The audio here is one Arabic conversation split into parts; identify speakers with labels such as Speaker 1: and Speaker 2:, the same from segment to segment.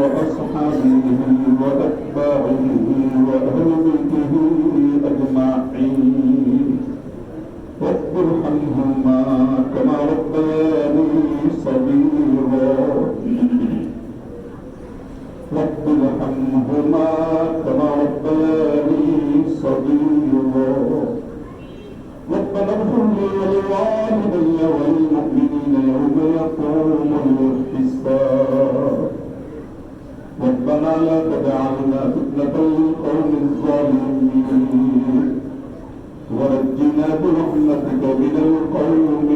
Speaker 1: وأصحابه وأتباعه وأهل بيته أجمعين رب ارحمهما كما ربياني صغيرا رب ارحمهما كما ربياني صغيرا ربنا اغفر لي ولوالدي وللمؤمنين يوم يقوم الحساب ربنا لا تجعلنا فتنة للقوم الظالمين ونجنا برحمتك من القوم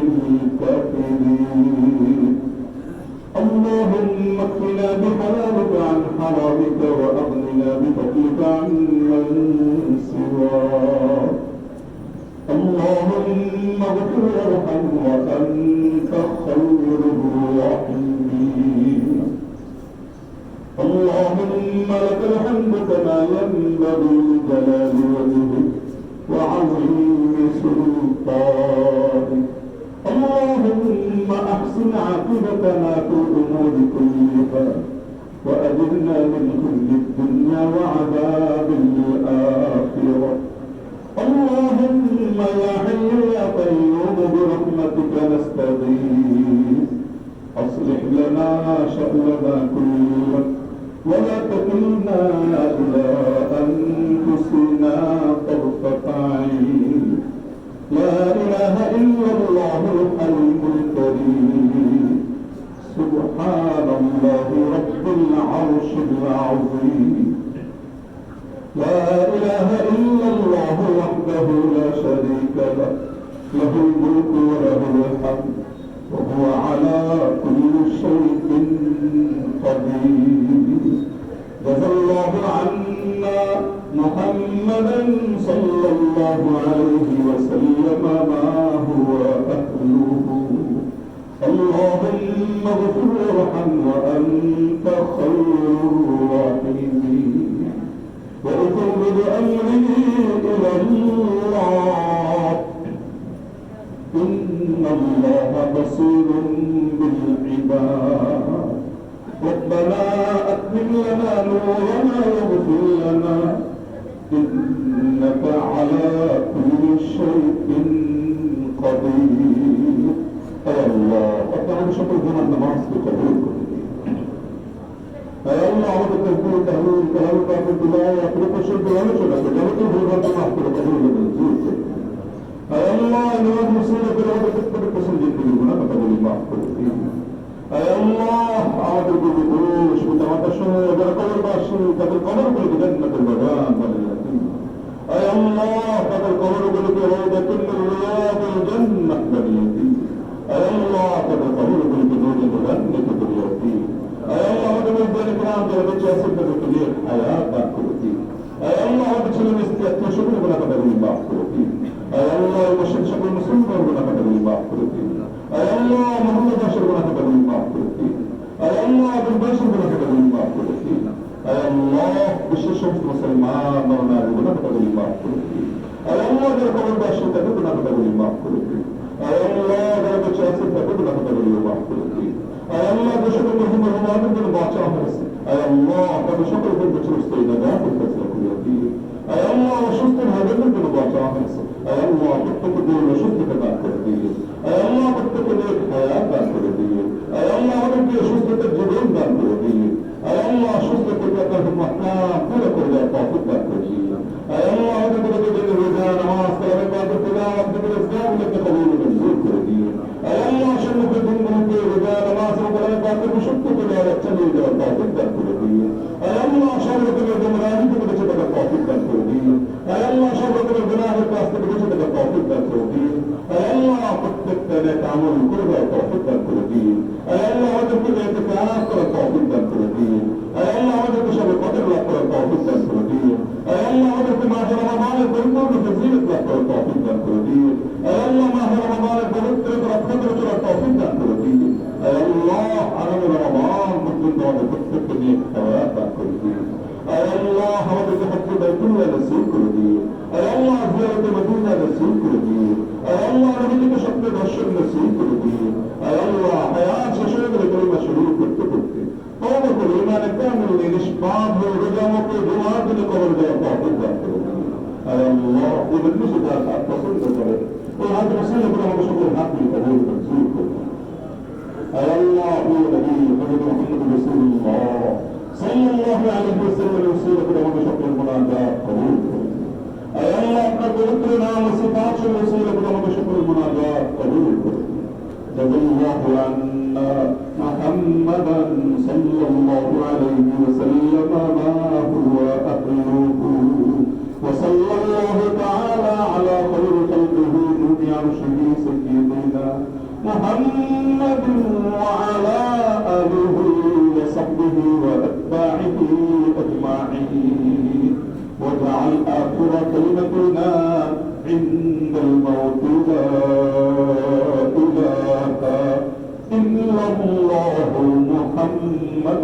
Speaker 1: الكافرين. اللهم اكفنا بحلالك عن حرامك وأغننا بفضلك عن من سواك. اللهم اغفر وارحم وأنت خير الراحمين. اللهم لك الحمد كما ينبغي لجلال وجهك وعظيم سلطانك اللهم احسن عاقبتنا في الأمور كلها واجرنا من كل الدنيا وعذاب الاخره اللهم يا حي يا قيوم برحمتك نستغيث. أصلح لنا شأننا كله. ولا تكلنا إلى أنفسنا طرفة عين. لا إله إلا الله الحليم الكريم. سبحان الله رب العرش العظيم. لا إله إلا الله وحده لا شريك له. له الملك وله الحمد. وهو على كل شيء قدير. جزى الله عنا محمدا صلى الله عليه وسلم ما هو أهله. اللهم اغفر وارحم وأنت خير الراحمين. وأفوض أمري إلى الله. إن الله بصير بالعباد. ربنا أتمم لنا نورنا واغفر لنا. إنك على كل شيء قدير. الله. أطلع شكر يا الله عرض التذكير تهويل. كلام بعد البداية يخلق الشرك ولا شرك كلام الهدى كما أحكي قبول المنزول يا الله نواد مسؤولة بالعودة تكتب يا الله. عاد بالقروش وتعطشوا وبركوا الباشر قد القمر بالجنة البدان واليتيم يا الله قد القمر بالروضة من رياض الجنة باليتيم يا الله قد القمر بالجنود الجنة باليتيم يا الله قد الجنة كلام جلبت جاسم بالكلية حياة كرتي يا الله قد شلون استيقظ شكر بنا قد الله كرتي يا الله وشد شكر مسلم بنا قد الله كرتي يا الله محمد بشر بنا قد الله كرتي يا الله ابن بشر بنا قد الله كرتي يا الله بشر مسلمان مولانا بنا قد الله كرتي يا الله درك بشر بنا قد الله كرتي يا الله درك جاسم بنا قد الله كرتي يا الله بشر محمد محمد بن باچا حسن يا الله قد شكر بن بشر استينا بالفضل كليتي يا الله وشفت هذا بن باچا حسن يا الله قد تقدر وشفت كذا كرتي يا الله قد تقدر حياة كرتي يا الله قد شفت الجبين كرتي يا الله شفت كل আমাদের প্রত্যেককে নিয়ে খাওয়া পাক করে দিন। আর আল্লাহ আমাদেরকে হচ্ছে বাইতুল্লাহ রসুল করে দিয়ে আর আল্লাহ জিয়ারতে মদিনা রসুল করে দিয়ে আর আল্লাহ নবীকে স্বপ্ন দর্শন রসুল করে দিয়ে আর আল্লাহ হায়াত শেষ হয়ে গেলে কলিমা শরীর করতে করতে তবে করে ইমানে কামিল নিষ্পাপ হয়ে রোজামকে দোয়ার জন্য কবর দেওয়া তহবিল দান করে দিয়ে আর আল্লাহ এগুলো সুতরাং পছন্দ করে ওই হাত পছন্দ করে আমাদের সকলের হাত দিয়ে কবর মঞ্জুর الله رسول الله. صلى الله عليه وسلم بشكل قبول. أي الله قد ذكرنا وصفات رسولك لهم بشكل القرآن قبول. الله عنا محمدا صلى الله عليه وسلم. محمد وعلى آله وصحبه وأتباعه أجمعين. واجعل آخر كلمتنا عند الموت لا إله إلا الله محمد